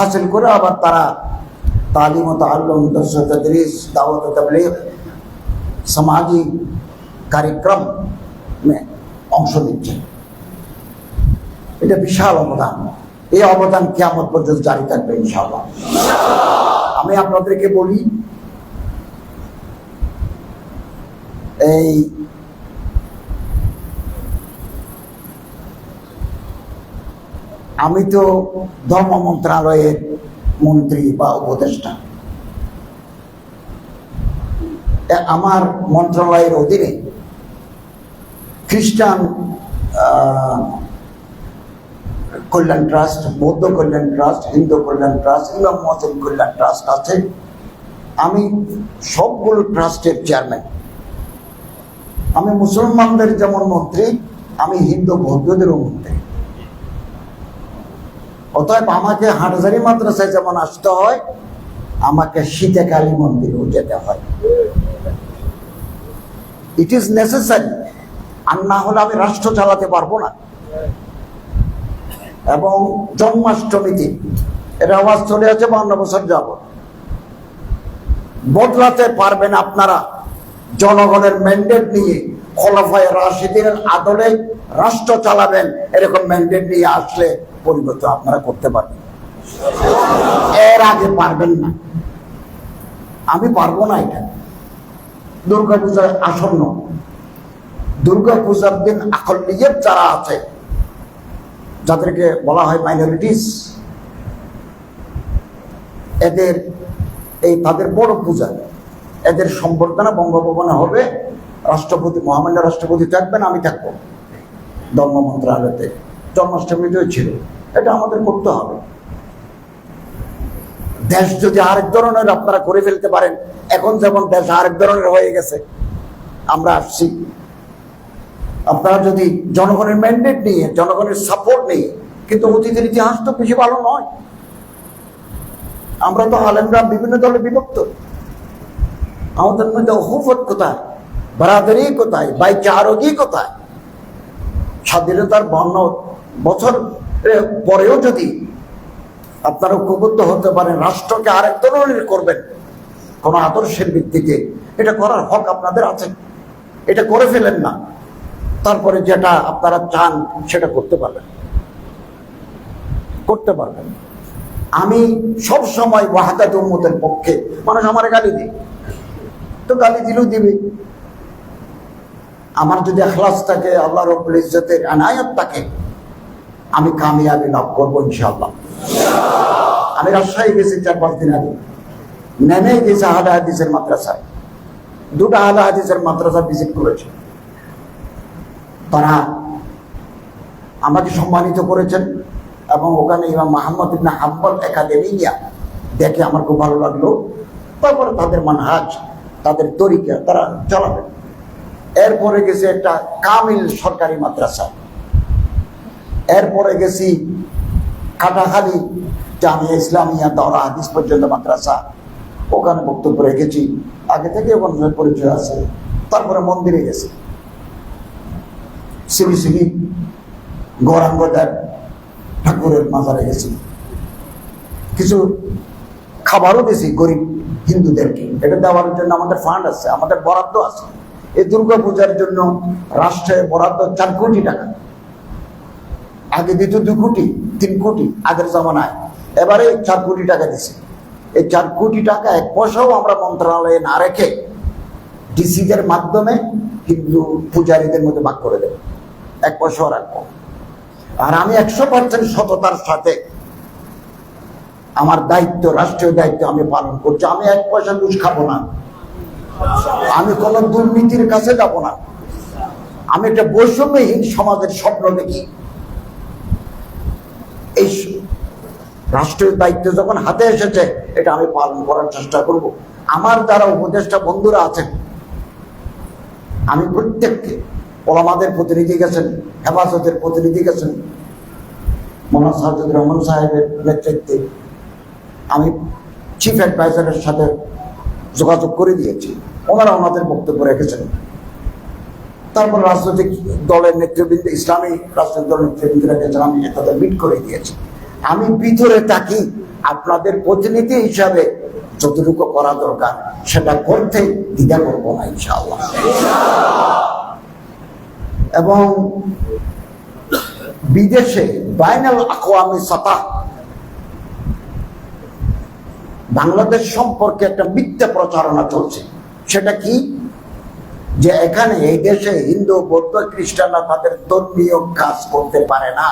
হাসিল করে আবার তারা তালিম ও তাল্লুম দর্শ দাওয়াত সামাজিক কার্যক্রম অংশ নিচ্ছে। এটা বিশাল অবদান। এই অবদান কেমন পর্যন্ত জারি থাকবে ইনশাআল্লাহ। আমি আপনাদেরকে বলি, এই আমি তো ধর্ম মন্ত্রণালয়ের মন্ত্রী বা উপদেষ্টা। আমার মন্ত্রণালয়ের অধীনে খ্রিস্টান কল্যাণ ট্রাস্ট, বৌদ্ধ কল্যাণ ট্রাস্ট, হিন্দু কল্যাণ ট্রাস্ট ইমাম মসজিদ কল্যাণ ট্রাস্ট আছে। আমি সবগুলো ট্রাস্টের চেয়ারম্যান। আমি মুসলমানদের যেমন মন্ত্রী, আমি হিন্দু বৌদ্ধদেরও মন্ত্রী। অতএব আমাকে হাটজারি মাদ্রাসায় যেমন আসতে হয়, আমাকে শীতে কালী মন্দিরেও যেতে হয়। ইট ইজ নেসেসারি আর না হলে আমি রাষ্ট্র চালাতে পারব না। এবং জন্মাষ্টমীতে এর আওয়াজ চলে আছে বান্ন বছর যাব। বদলাতে পারবেন আপনারা জনগণের ম্যান্ডেট নিয়ে, খোলাফায় রাশিদিনের আদলে রাষ্ট্র চালাবেন, এরকম ম্যান্ডেট নিয়ে আসলে পরিবর্তন আপনারা করতে পারবেন। এর আগে পারবেন না। আমি পারব না এটা। দুর্গা পূজার আসন্ন দুর্গা পূজার দিন আকলিয়ত যারা আছে, যাদেরকে বলা হয় মাইনরিটিস এদের এই তাদের বড় পূজা, এদের সম্বর্ধনা বঙ্গভবনে হবে। রাষ্ট্রপতি, মহামান্য রাষ্ট্রপতি থাকবেন, আমি থাকব। ধর্ম মন্ত্রণালয়তে। জন্মাষ্টমীতেও ছিল। এটা আমাদের করতে হবে। দেশ যদি আরেক ধরনের আপনারা করে ফেলতে পারেন, এখন যেমন দেশ আরেক ধরনের হয়ে গেছে, আমরা আসছি। আপনারা যদি জনগণের ম্যান্ডেট নিয়ে, জনগণের সাপোর্ট নিয়ে, কিন্তু অতীতের ইতিহাস তো বেশি ভালো নয়। আমরা তো আলেমরা বিভিন্ন দলে বিভক্ত। আমাদের মধ্যে অহুফত কোথায়? বারাদারি কোথায়? বাইচারগি কোথায়? স্বাধীনতার বর্ণ বছর পরেও যদি আপনারা ঐক্যবদ্ধ হতে পারেন, রাষ্ট্রকে আরেক ধরনের করবেন, কোন আদর্শের ভিত্তিতে, এটা করার হক আপনাদের আছে। এটা করে ফেলেন না। তারপরে যেটা আপনারা চান, সেটা করতে পারবেন। করতে পারবেন। আমি সব সময় ওয়াহাদাত উম্মতের পক্ষে। মানুষ আমার গালি দিই তো গালি দিলেও দিবে। আমার যদি এখলাস থাকে, আল্লাহ রব্বুল ইজ্জতের আনায়ত থাকে আমি কামিয়াবি লাভ করব ইনশাআল্লাহ। আমি রাজশাহী গেছি চার পাঁচ দিন আগে। নেমে গেছে আহলা হাদিসের মাদ্রাসায়। দুটো আহলা হাদিসের মাদ্রাসা ভিজিট করেছে। তারা আমাকে সম্মানিত করেছেন এবং ওখানে ইমাম মাহমদ ইবনা হাম্বল একাডেমি নিয়ে দেখে আমার খুব ভালো লাগল। তারপরে তাদের মানহাজ, তাদের তরিকা, তারা চালাবেন এরপরে গেছে একটা কামিল সরকারি মাদ্রাসা। এরপরে গেছি কাটাখালী, জামিয়া ইসলামিয়া, দরা হাদিস পর্যন্ত মাদ্রাসা। ওখানে বক্তব্য রেখেছি। আগে থেকে ওখানে পরিচয় আছে। তারপরে মন্দিরে গেছি। সিবি সিবি গৌরাঙ্গদার ঠাকুরের মাজারে গেছি। কিছু খাবারও দিয়েছি গরিব হিন্দুদেরকে। এটা দেওয়ার জন্য আমাদের ফান্ড আছে, আমাদের বরাদ্দ আছে। এই দুর্গা পূজার জন্য রাষ্ট্রের বরাদ্দ চার কোটি টাকা। আগে দিত দু কোটি, তিন কোটি, আগের জমানায়। এবারে চার কোটি টাকা দিছে। এই চার কোটি টাকা এক পয়সাও আমরা মন্ত্রণালয়ে না রেখে ডিসিদের মাধ্যমে হিন্দু পূজারীদের মধ্যে ভাগ করে দেব। এক পয়সাও রাখব। আর আমি একশো পার্সেন্ট সততার সাথে আমার দায়িত্ব, রাষ্ট্রীয় দায়িত্ব আমি পালন করছি। আমি এক পয়সা ঘুষ খাব না। আমি কোন দুর্নীতির কাছে যাব না। আমি একটা বৈষম্যহীন সমাজের স্বপ্ন দেখি এই স- রাষ্ট্রীয় দায়িত্ব যখন হাতে এসেছে, এটা আমি পালন করার চেষ্টা করব। আমার যারা উপদেষ্টা বন্ধুরা আছেন, আমি প্রত্যেককে, ওলামাদের প্রতিনিধি গেছেন, হেফাজতের প্রতিনিধি গেছেন, মোহাম্মদ সাহাজুদ রহমান সাহেবের নেতৃত্বে আমি চিফ অ্যাডভাইজারের সাথে যোগাযোগ করে দিয়েছি। ওনারা ওনাদের বক্তব্য রেখেছেন। তারপর রাজনৈতিক দলের নেতৃবৃন্দ, ইসলামী রাজনৈতিক দলের নেতৃবৃন্দরা গেছেন, আমি তাদের মিট করে দিয়েছি। আমি ভিতরে তাকি আপনাদের প্রতিনিধি হিসাবে যতটুকু করা দরকার, সেটা করতে দ্বিধা করব না, ইনশাআল্লাহ। এবং বিদেশে বাইনাল আকওয়ামি সাতা, বাংলাদেশ সম্পর্কে একটা মিথ্যা প্রচারণা চলছে। সেটা কি? যে এখানে এই দেশে হিন্দু, বৌদ্ধ, খ্রিস্টানরা তাদের ধর্মীয় কাজ করতে পারে না।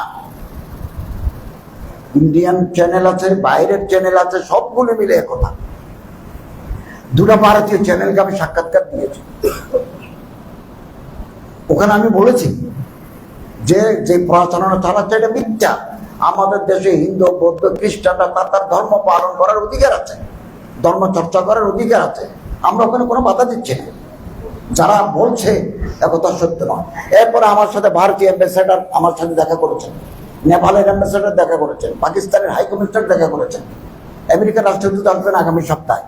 ইন্ডিয়ান চ্যানেল আছে, বাইরের চ্যানেল আছে, সবগুলো মিলে একথা দুটা ভারতীয় চ্যানেলকে আমি সাক্ষাৎকার দিয়েছি। ওখানে আমি বলেছি যে যে প্রচারণা চালাচ্ছে এটা মিথ্যা। আমাদের দেশে হিন্দু, বৌদ্ধ, খ্রিস্টানরা তার তার ধর্ম পালন করার অধিকার আছে। ধর্ম চর্চা করার অধিকার আছে। আমরা ওখানে কোনো বাধা দিচ্ছি না। যারা বলছে একথা সত্য নয়। এরপরে আমার সাথে ভারতীয় অ্যাম্বাসেডার আমার সাথে দেখা করেছেন। নেপালের অ্যাম্বাসেডার দেখা করেছেন, পাকিস্তানের হাই কমিশনার দেখা করেছেন। আমেরিকার রাষ্ট্রদূত আসবেন আগামী সপ্তাহে।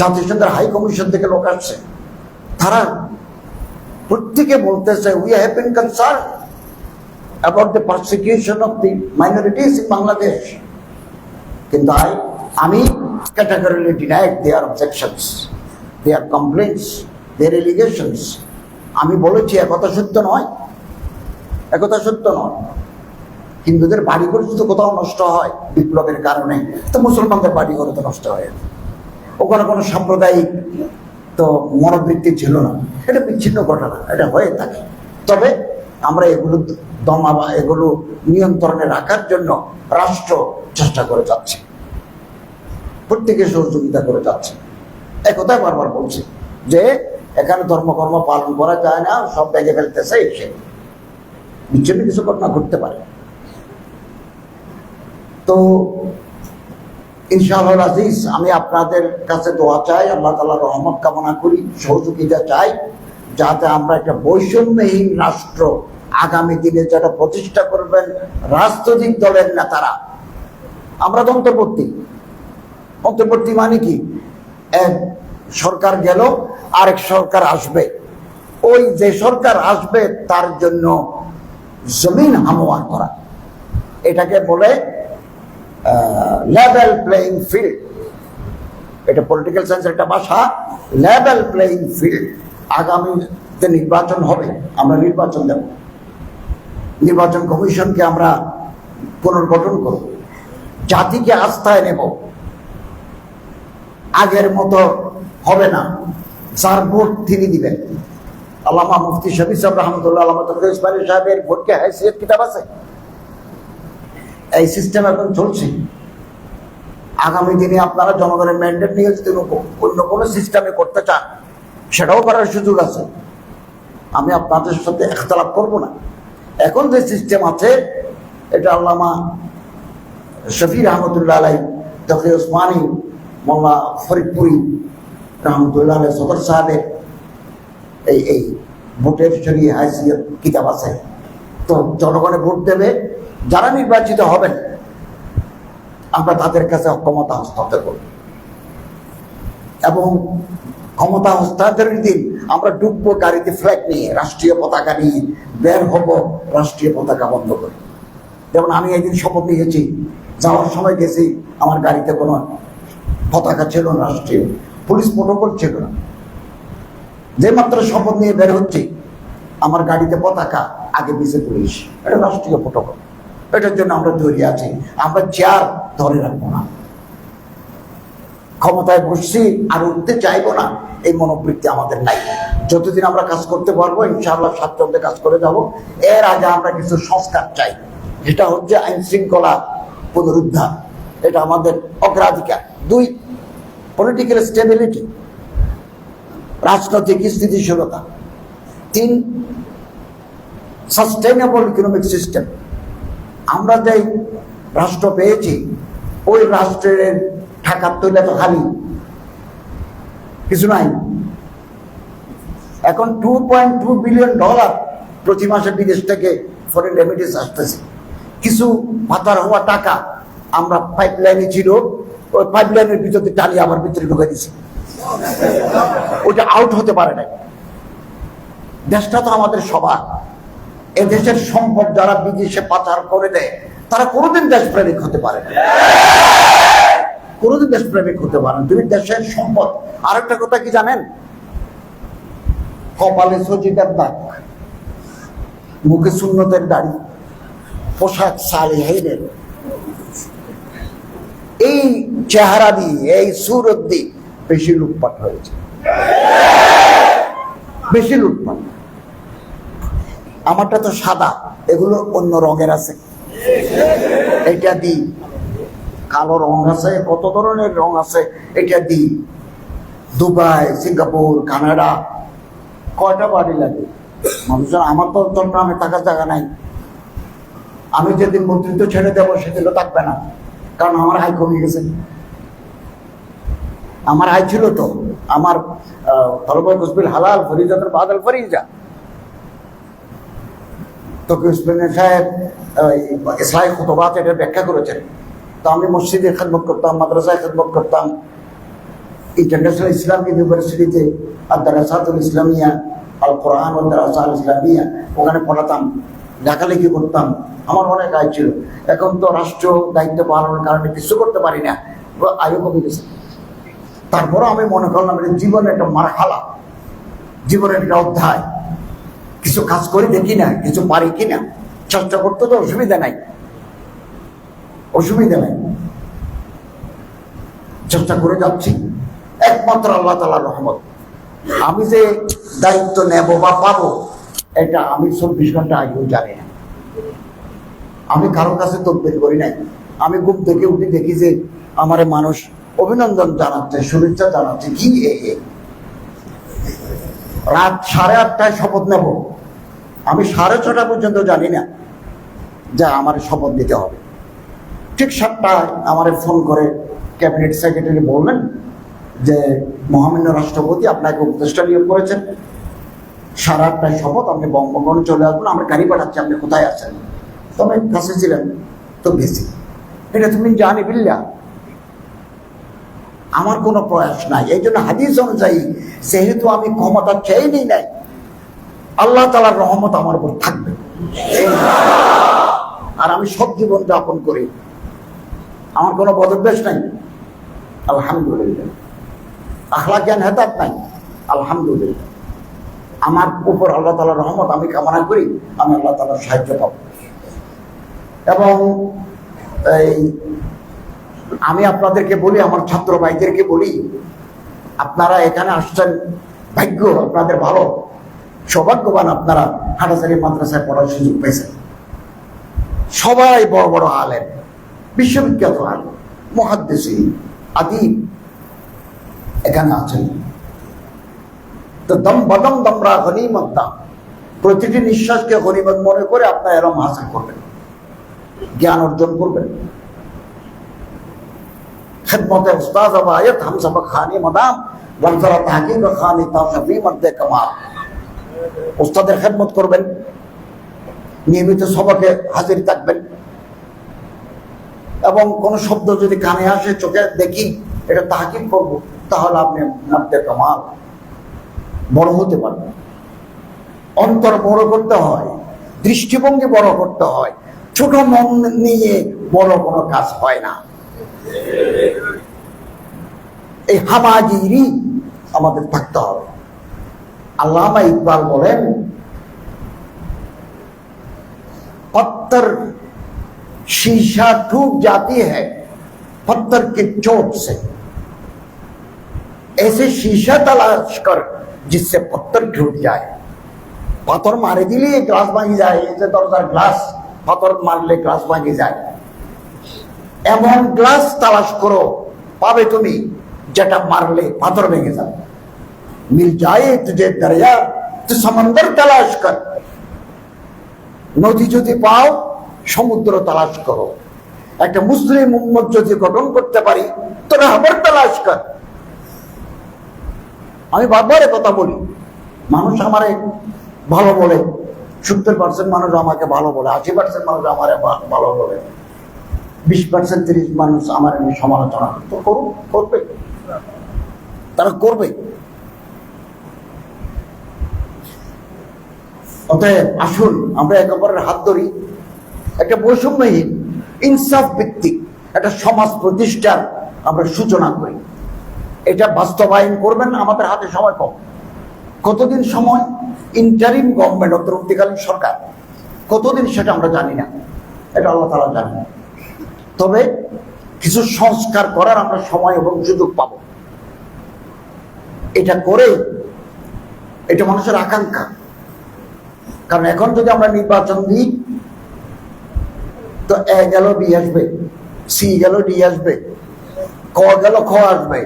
জাতিসংঘের হাই কমিশন থেকে লোক আসছে। তারা প্রত্যেকে বলতেছে we have been concerned about the persecution of the minorities in Bangladesh কিন্তু আই, আমি categorically denied their objections their complaints their allegations আমি বলেছি, একথা সত্য নয়। একথা সত্য নয়। হিন্দুদের বাড়িঘর যদি কোথাও নষ্ট হয়, বিপ্লবের কারণে, তো মুসলমানদের বাড়িঘর তো নষ্ট হয় ওখানে কোনো সাম্প্রদায়িক তো মনোবৃত্তি ছিল না। এটা বিচ্ছিন্ন ঘটনা, এটা হয়ে থাকে। তবে আমরা এগুলো দমা বা এগুলো নিয়ন্ত্রণে রাখার জন্য রাষ্ট্র চেষ্টা করে যাচ্ছে। প্রত্যেকে সহযোগিতা করে যাচ্ছে। একথাই বারবার বলছি যে, এখানে ধর্মকর্ম পালন করা যায় না, সব ভেঙে ফেলতেছে এসে বিচ্ছিন্ন কিছু ঘটনা ঘটতে পারে। তো, ইনশাআল্লাহ আজিজ আমি আপনাদের কাছে দোয়া চাই, আল্লাহ তালা রহমত কামনা করি, সহযোগিতা চাই, যাতে আমরা একটা বৈষম্যহীন রাষ্ট্র আগামী দিনে যারা প্রতিষ্ঠা করবেন রাজনৈতিক দলের নেতারা। আমরা তো অন্তর্বর্তী। অন্তর্বর্তী মানে কি? এক সরকার গেল, আরেক সরকার আসবে। ওই যে সরকার আসবে, তার জন্য জমিন হামোয়ার করা। এটাকে বলে লেভেল প্লেইং ফিল্ড এটা পলিটিক্যাল সায়েন্সের একটা ভাষা। লেভেল প্লেইং ফিল্ড আগামীতে নির্বাচন হবে, আমরা নির্বাচন দেব। নির্বাচন কমিশনকে আমরা পুনর্গঠন করব। জাতিকে আস্থায় নেব। আগের মতো হবে না। যার ভোট তিনি দিবেন। আল্লামা মুফতি শফি সাহেব রহমতুল্লাহ আল্লামা ইসমাইল সাহেবের ভোটকে হাইসিয়ত কিতাব আছে? এই সিস্টেম এখন চলছে। আগামী দিনে আপনারা জনগণের ম্যান্ডেট নিয়ে যদি অন্য কোনো সিস্টেমে করতে চান, সেটাও করার সুযোগ আছে। আমি আপনাদের সাথে একতলাপ করব না। এখন যে সিস্টেম আছে, এটা আল্লামা শফি রহমতুল্লাহ আলাই তফি ওসমানী মোল্লা ফরিদপুরি রহমতুল্লাহ আলাই সদর সাহেবের এই এই ভোটের সরিয়ে হাইসিয়ত কিতাব আছে। তো জনগণে ভোট দেবে, যারা নির্বাচিত হবেন, আমরা তাদের কাছে ক্ষমতা হস্তান্তর করব। এবং ক্ষমতা হস্তান্তরের দিন আমরা ডুববো গাড়িতে ফ্ল্যাগ নিয়ে, রাষ্ট্রীয় পতাকা নিয়ে বের হব, রাষ্ট্রীয় পতাকা বন্ধ করে। যেমন আমি একদিন শপথ নিয়েছি, যাওয়ার সময় গেছি, আমার গাড়িতে কোনো পতাকা ছিল না, রাষ্ট্রীয়। পুলিশ প্রোটোকল ছিল না। যে মাত্র শপথ নিয়ে বের হচ্ছে, আমার গাড়িতে পতাকা, আগে পিছিয়ে পুলিশ। এটা রাষ্ট্রীয় প্রোটোকল এটার জন্য আমরা তৈরি আছি। আমরা চেয়ার ধরে রাখব না। ক্ষমতায় বসছি, আর উঠতে চাইব না, এই মনোবৃত্তি আমাদের নাই। যতদিন আমরা কাজ করতে পারব, ইনশাআল্লাহ স্বাচ্ছন্দ্যে কাজ করে যাব। এর আগে আমরা কিছু সংস্কার চাই। যেটা হচ্ছে আইন শৃঙ্খলা পুনরুদ্ধার। এটা আমাদের অগ্রাধিকার। দুই পলিটিক্যাল স্টেবিলিটি রাজনৈতিক স্থিতিশীলতা। তিন সাস্টেইনেবল ইকোনমিক সিস্টেম আমরা যে রাষ্ট্র পেয়েছি, ওই রাষ্ট্রের টাকার তৈলে তো খালি। কিছু নাই। এখন two point two billion dollar প্রতি মাসে বিদেশ থেকে ফরেন রেমিটেন্স আসতেছে। কিছু পাতার হওয়া টাকা আমরা পাইপ লাইনে ছিল, ওই পাইপ লাইনের ভিতরে টানি আবার ভিতরে ঢুকে দিছি ওটা আউট হতে পারে নাই। দেশটা তো আমাদের সবার। এদেশের সম্পদ যারা বিদেশে পাচার করে দেয়, তারা কোনোদিন দেশপ্রেমিক হতে পারে না। কোনোদিন দেশপ্রেমিক হতে পারে না। তুমি দেশের সম্পদ। আরেকটা কথা কি জানেন? কপালে সজিদার দাগ, মুখে শূন্যতের দাড়ি, পোশাক সালে হেলের এই চেহারা দিয়ে, এই সুরত দিয়ে বেশি লুটপাট হয়েছে। বেশি লুটপাট। আমারটা তো সাদা, এগুলো অন্য রঙের আছে। এটা দিই। কালো রং আছে, কত ধরনের রং আছে, এটা দিই। দুবাই, সিঙ্গাপুর, কানাডা, কয়টা বাড়ি লাগে? মানুষের আমার তো চট্টগ্রামে থাকার জায়গা নাই। আমি যেদিন মন্ত্রিত্ব ছেড়ে দেবো, সেদিনও থাকবে না। কারণ আমার হাই কমে গেছে। আমার আয় ছিল তো, আমার তলবয় কুসবিল হালাল, ফরিজাতের বাদল ফরিজা। তো সাহেব ইসলাই এটা ব্যাখ্যা করেছেন। তো আমি মসজিদে খেদমত করতাম, মাদ্রাসায় খেদমত করতাম। ইন্টারন্যাশনাল ইউনিভার্সিটিতে আর দারাসাতুল ইসলামিয়া আল কোরআন ইসলামিয়া, ওখানে পড়াতাম, লেখালেখি করতাম। আমার অনেক আয় ছিল। এখন তো রাষ্ট্র দায়িত্ব পালনের কারণে কিছু করতে পারি না। আয়ু কমে গেছে তারপরও আমি মনে করলাম এটা জীবনের একটা মারহালা জীবনের একটা অধ্যায়। কিছু কাজ করি দেখি না, কিছু পারি কিনা চেষ্টা করতে তো অসুবিধা নাই। অসুবিধা নাই। চেষ্টা করে যাচ্ছি। একমাত্র আল্লাহ তালা রহমত। আমি যে দায়িত্ব নেব বা পাবো, এটা আমি চব্বিশ ঘণ্টা আগেও জানি না। আমি কারোর কাছে তদবির করি নাই। আমি ঘুম থেকে উঠে দেখি যে আমার মানুষ অভিনন্দন জানাচ্ছে শুভেচ্ছা এ এ। রাত সাড়ে আটটায় শপথ নেব। আমি সাড়ে ছটা পর্যন্ত জানি না যা আমার শপথ নিতে হবে। ঠিক সাতটায় আমার ফোন করে ক্যাবিনেট সেক্রেটারি বললেন যে মহামান্য রাষ্ট্রপতি আপনাকে উপদেষ্টা নিয়োগ করেছেন। সাড়ে আটটায় শপথ, আপনি বঙ্গভবনে চলে আসবেন আমরা গাড়ি পাঠাচ্ছি, আপনি কোথায় আছেন? তো আমি কাছে ছিলেন, তো গেছি এটা তুমি জানি বিল্লা আমার কোনো প্রয়াস নাই। এই জন্য হাদিস অনুযায়ী সেহেতু আমি ক্ষমতা চেয়ে নিই নাই আল্লাহ তালার রহমত আমার উপর থাকবে। আর আমি সব জীবন যাপন করি। আমার কোনো বদভ্যাস নাই। আলহামদুলিল্লাহ। আখলা জ্ঞান হেতাত নাই। আলহামদুলিল্লাহ। আমার উপর আল্লাহ তালার রহমত আমি কামনা করি, আমি আল্লাহ তালার সাহায্য পাব। এবং এই আমি আপনাদেরকে বলি, আমার ছাত্র ভাইদেরকে বলি, আপনারা এখানে আসছেন, ভাগ্য আপনাদের ভালো, সৌভাগ্যবান আপনারা হাটাচারি মাদ্রাসায় পড়ার সুযোগ পেয়েছেন। সবাই বড় বড় আলেন বিশ্ববিখ্যাত আলেম, মহাদ্দেশী আদিব এখানে আছেন। তো দম বদম দমরা গনিমত দাম, প্রতিটি নিঃশ্বাসকে গনিমত মনে করে আপনার এরম হাসিল করবেন, জ্ঞান অর্জন করবেন। خدمت استاذ روایت ہم سبق خانی مدام بنظر تحقیق خانی تحقیق مرد کمال۔ উস্তাদের খেদমত করবেন নিয়মিত সবাকে হাজির থাকবেন এবং কোন শব্দ যদি কানে আসে, চোখে দেখি এটা তাহাকিব করব, তাহলে আপনি নামতে কামাল। বড় হতে পারবেন। অন্তর বড় করতে হয়, দৃষ্টিভঙ্গি বড় করতে হয়। ছোট মন নিয়ে বড় কোনো কাজ হয় না। এই হামাগিরি আমাদের থাকতে হবে আল্লামা ইকবাল বলেন पत्थर शीशा टूट जाती है पत्थर के चोट से ऐसे शीशा तलाश कर जिससे पत्थर टूट जाए পাথর মারে দিলে গ্লাস ভাঙি যায় এই যে দরজার গ্লাস পাথর মারলে গ্লাস ভাঙি যায় এমন গ্লাস তালাশ করো, পাবে তুমি, যেটা মারলে পাথর ভেঙে যাবে। মিল যায় তুঝে দরিয়া, তো সমন্দর তালাশ কর। নদী যদি পাও, সমুদ্র তালাশ করো। একটা মুসলিম উম্মত যদি গঠন করতে পারি তো রাহবর তালাশ কর। আমি বারবার কথা বলি, মানুষ আমারে ভালো বলে, সত্তর পার্সেন্ট মানুষ আমাকে ভালো বলে, আশি পার্সেন্ট মানুষ আমার ভালো বলে। বিশ পার্সেন্ট তিরিশ মানুষ আমার সমালোচনা। তো করুন করবে। তারা করবে। অতএব আসুন, আমরা একে অপরের হাত ধরি। একটা বৈষম্যহীন ইনসাফ ভিত্তিক একটা সমাজ প্রতিষ্ঠার আমরা সূচনা করি। এটা বাস্তবায়ন করবেন আমাদের হাতে সময় কম। কতদিন সময়? ইন্টারিম গভর্নমেন্ট অন্তর্বর্তীকালীন সরকার। কতদিন সেটা আমরা জানি না। এটা আল্লাহ তালা জানেন। তবে কিছু সংস্কার করার আমরা সময় এবং সুযোগ পাব। এটা করে এটা মানুষের আকাঙ্ক্ষা। কারণ এখন যদি আমরা নির্বাচন দিই, তো এ গেল বি আসবে, সি গেল ডি আসবে, ক গেল খ আসবে,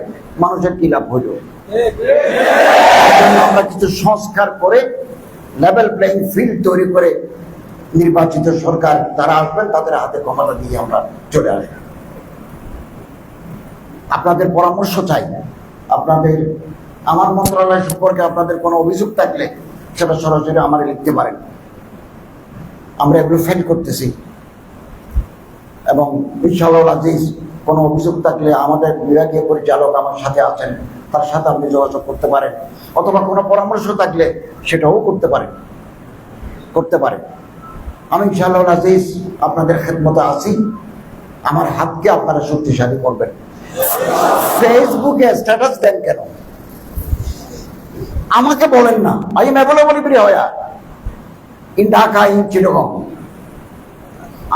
মানুষের কি লাভ হইল আমরা কিছু সংস্কার করে লেভেল প্লেইং ফিল্ড তৈরি করে নির্বাচিত সরকার তারা আসবেন, তাদের হাতে ক্ষমতা দিয়ে আমরা চলে আসব। আপনাদের পরামর্শ চাই। আপনাদের, আমার মন্ত্রণালয় সম্পর্কে আপনাদের কোনো অভিযোগ থাকলে সেটা সরাসরি আমার লিখতে পারেন। আমরা এগুলো ফেল করতেছি। এবং ইনশাআল্লাহ আজিজ, কোনো অভিযোগ থাকলে আমাদের বিভাগীয় পরিচালক আমার সাথে আছেন, তার সাথে আপনি যোগাযোগ করতে পারেন। অথবা কোনো পরামর্শ থাকলে সেটাও করতে পারেন। করতে পারেন। আমি ইনশাআল্লাহ আজিজ আপনাদের খেদমতে আছি। আমার হাতকে আপনারা শক্তিশালী করবেন। ফেসবুকে স্ট্যাটাস দেন কেন? আমাকে বলেন না। আই এম অ্যাভেলেবল হয়া। ইন ঢাকা, ইন চিরগম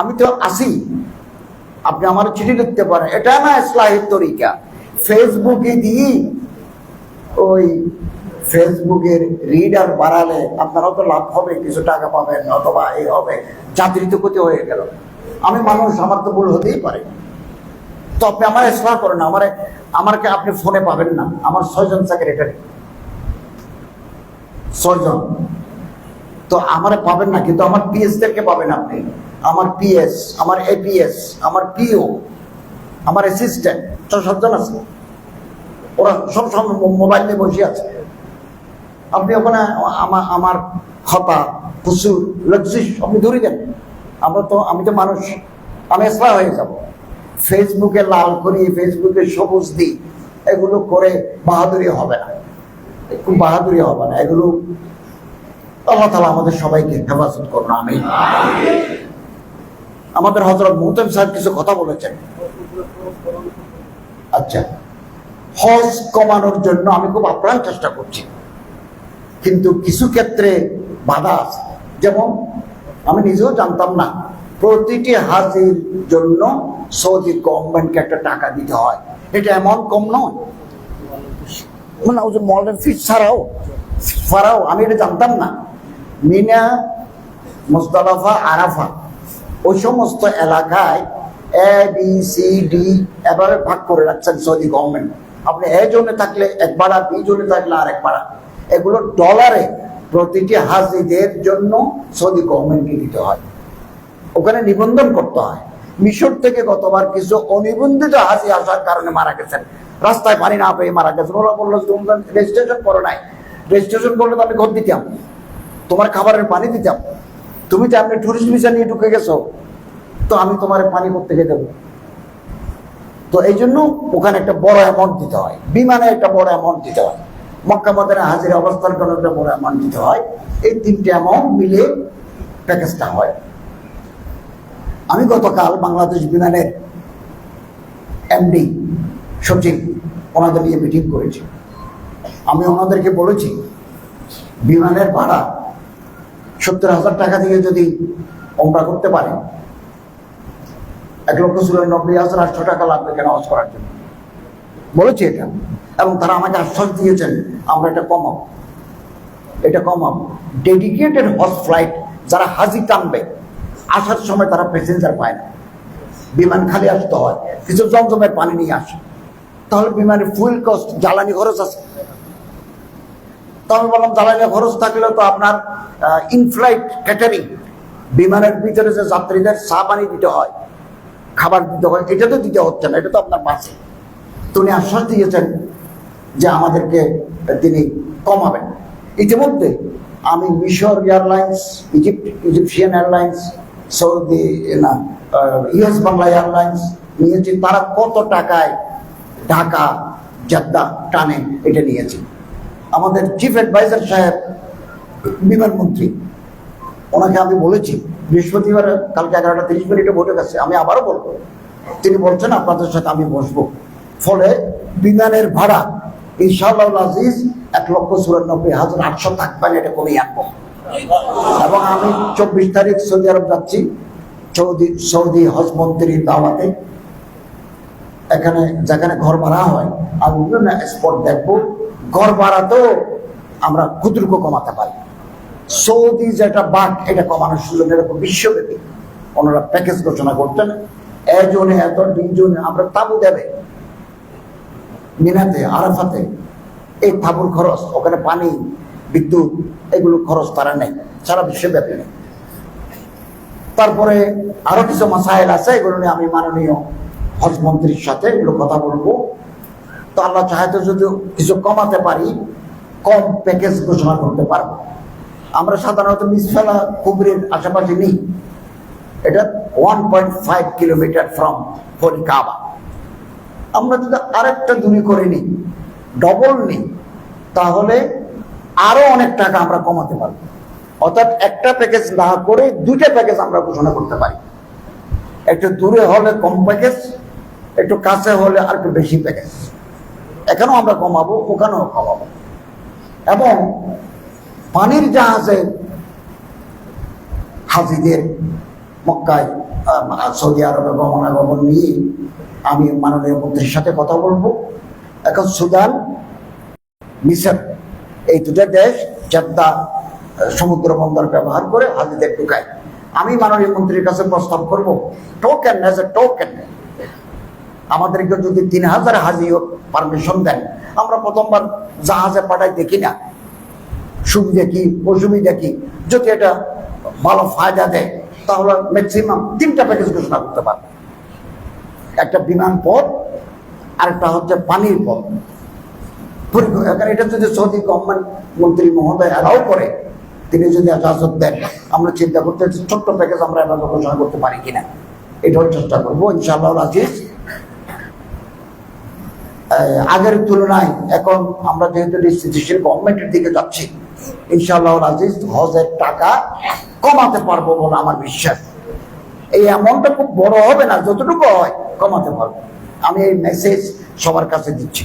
আমি তো আসি আপনি আমার চিঠি লিখতে পারেন। এটা না ইসলাহির তরিকা। ফেসবুকে দিয়ে ওই ফেসবুকের রিডার বাড়ালে আপনারও তো লাভ হবে, কিছু টাকা পাবেন, অথবা এই হবে। জাতির তো ক্ষতি হয়ে গেল। আমি মানুষ, আমার তো ভুল হতেই পারে। তো আপনি আমার ইসলাম করেন, আমার আমাকে আপনি ফোনে পাবেন না। আমার ছয়জন সেক্রেটারি। ছয়জন। তো আমারে পাবেন না, কিন্তু আমার পিএস দেরকে পাবেন আপনি। আমার পিএস, আমার এপিএস, আমার পিও, আমার অ্যাসিস্ট্যান্ট তো সাতজন আছে। ওরা সব সময় মোবাইল নিয়ে বসে আছে। আপনি ওখানে আমার আমার খতা প্রচুর লজ্জিস আপনি ধরে দেন আমরা তো, আমি তো মানুষ, আমি এসরা হয়ে যাব। ফেসবুকে লাল করি ফেসবুকে সবুজ দিই, এগুলো করে বাহাদুরি হবে না। খুব বাহাদুরি হবে না, এগুলো আল্লাহ তালা আমাদের সবাইকে হেফাজত করুন আমি আমাদের হজরত মোহতেম সাহেব কিছু কথা বলেছেন। আচ্ছা হজ কমানোর জন্য আমি খুব আপ্রাণ চেষ্টা করছি। কিন্তু কিছু ক্ষেত্রে বাধা আছে। যেমন, আমি নিজেও জানতাম না, প্রতিটি হাজির জন্য সৌদি গভর্নমেন্টকে একটা টাকা দিতে হয়। এটা এমন কম নয়। মানে ওই যে মডার্ন ফিস ছাড়াও ছাড়াও, আমি এটা জানতাম না। মিনা মুস্তালাফা আরাফা, ওই সমস্ত এলাকায় এ বি সি ডি এভাবে ভাগ করে রাখছেন সৌদি গভর্নমেন্ট। আপনি এ জোনে থাকলে এক ভাড়া বি জোনে থাকলে আর এক ভাড়া। এগুলো ডলারে প্রতিটি হাজিদের জন্য সৌদি গভর্নমেন্টকে দিতে হয়। ওখানে নিবন্ধন করতে হয়। মিশর থেকে গতবার কিছু অনিবন্ধিত হাজি আসার কারণে মারা গেছেন। রাস্তায় পানি না পেয়ে মারা গেছেন। ওরা বলল রেজিস্ট্রেশন করো নাই। রেজিস্ট্রেশন করলে তো আমি ঘর দিতাম। তোমার খাবারের পানি দিতাম। তুমি তো আপনি টুরিস্ট ভিসা নিয়ে ঢুকে গেছো। তো আমি তোমার পানি করতে গিয়ে দেবো। তো এই জন্য ওখানে একটা বড় অ্যামাউন্ট দিতে হয়। বিমানে একটা বড় অ্যামাউন্ট দিতে হয়। মক্কা মদের হাজিরা অবস্থান বড় অ্যামাউন্ট হয়। এই তিনটে অ্যামাউন্ট মিলে প্যাকেজটা হয়। আমি গতকাল বাংলাদেশ বিমানের এমডি সচিব ওনাদের নিয়ে মিটিং করেছি। আমি ওনাদেরকে বলেছি, বিমানের ভাড়া সত্তর হাজার টাকা দিয়ে যদি ওমরা করতে পারে, এক লক্ষ চুরানব্বই হাজার আটশো টাকা লাগবে কেন করার জন্য? বলেছি এটা। এবং তারা আমাকে আশ্বাস দিয়েছেন, আমরা এটা কমাবো এটা কমাবো ডেডিকেটেড হজ ফ্লাইট যারা হাজি টানবে, আসার সময় তারা প্যাসেঞ্জার পায় না। বিমান খালি আসতে হয়, কিছু জমজমের পানি নিয়ে আসে। তাহলে বিমানের ফুয়েল কস্ট জ্বালানি খরচ আছে। তো আমি বললাম, জ্বালানি খরচ থাকলে তো আপনার ইনফ্লাইট ক্যাটারিং বিমানের ভিতরে যে যাত্রীদের চা পানি দিতে হয়, খাবার দিতে হয়, এটা তো দিতে হচ্ছে না, এটা তো আপনার বাসে তো উনি আশ্বাস দিয়েছেন যে আমাদেরকে তিনি কমাবেন। ইতিমধ্যে আমি মিশর airlines, Egypt, Egyptian airlines, Saudi, না ইউএস বাংলা এয়ারলাইন্স নিয়েছি। তারা কত টাকায় ঢাকা, জাদ্দা টানে এটা নিয়েছে। আমাদের চিফ অ্যাডভাইজার সাহেব বিমানমন্ত্রী ওনাকে আমি বলেছি, বৃহস্পতিবার, কালকে এগারোটা তিরিশ মিনিটে ভোটে গেছে, আমি আবারও বলব। তিনি বলছেন, আপনাদের সাথে আমি বসবো। ফলে বিমানের ভাড়া ইনশাআল্লাহ আজিজ, এক লক্ষ চুরানব্বই হাজার আটশো থাকবেন এটা কমিয়ে আনব। এবং আমি চব্বিশ তারিখ সৌদি আরব যাচ্ছি, সৌদি সৌদি হজ মন্ত্রীর দাওয়াতে। এখানে, যেখানে ঘর ভাড়া হয়, আমি বিভিন্ন স্পট দেখব। ঘর ভাড়া তো আমরা ক্ষুদ্রকে কমাতে পারি। সৌদি যেটা বাট এটা কমানোর সুযোগ এরকম বিশ্বব্যাপী। ওনারা প্যাকেজ ঘোষণা করতেন, একজনে এত, দুইজনে, আমরা তাবু দেবে। মিনাতে, আরাফাতে, এই তাবুর খরচ, ওখানে পানি, বিদ্যুৎ, এগুলো খরচ তারা নেই সারা বিশ্বব্যাপী নেই তারপরে আরও কিছু মাসাইল আছে, এগুলো নিয়ে আমি মাননীয় হজ মন্ত্রীর সাথে এগুলো কথা বলব। তো আল্লাহ চাহাতে যদি কিছু কমাতে পারি, কম প্যাকেজ ঘোষণা করতে পারব। আমরা সাধারণত মিসফেলা কুবরির আশেপাশে নেই। এটা one point five kilometre from holy Kaaba আমরা যদি আরেকটা দূরে করে নিই ডবল নিই, তাহলে আরও অনেক টাকা আমরা কমাতে পারব। অর্থাৎ একটা প্যাকেজ না করে দুইটা প্যাকেজ আমরা ঘোষণা করতে পারি। একটু দূরে হলে কম প্যাকেজ একটু কাছে হলে আর একটু বেশি প্যাকেজ এখানেও আমরা কমাবো, ওখানেও কমাবো। এবং পানির জাহাজে হাজিদের মক্কায় সৌদি আরবে গমনাগমন নিয়ে আমি মাননীয় মন্ত্রীর সাথে কথা বলব। এখন সুদান, মিশর, এই দুটো দেশ জেদ্দা সমুদ্র বন্দর ব্যবহার করে হাজিদের ঢুকায়। আমি মাননীয় মন্ত্রীর কাছে প্রস্তাব করব টোকেন এজ এ টোকেন আমাদেরকে যদি তিন হাজার হাজিও পারমিশন দেন, আমরা প্রথমবার জাহাজে পাঠাই দেখি না। সুবিধা কি অসুবিধা কি যদি এটা ভালো ফায়দা দেয়, তাহলে ম্যাক্সিমাম তিনটা প্যাকেজ ঘোষণা করতে পারবে। একটা বিমান পথ আরেকটা হচ্ছে পানির পথ। পরিক- এটা যদি সৌদি গভর্নমেন্ট মন্ত্রী মহোদয় অ্যালাউ করে তিনি যদি এজাজত দেন আমরা চিন্তা করতে ছোট্ট প্যাকেজ আমরা এভাবে ঘোষণা করতে পারি কিনা। এটাও চেষ্টা করব ইনশাআল্লাহ আহ, আগের তুলনায় এখন আমরা যেহেতু স্থিতিশীল গভর্নমেন্টের দিকে যাচ্ছি ইনশাআল্লাহ আজিজ হজের টাকা কমাতে পারব বলে আমার বিশ্বাস। এই অ্যামাউন্টটা খুব বড় হবে না, যতটুকু হয় কমাতে পারব। আমি এই মেসেজ সবার কাছে দিচ্ছি।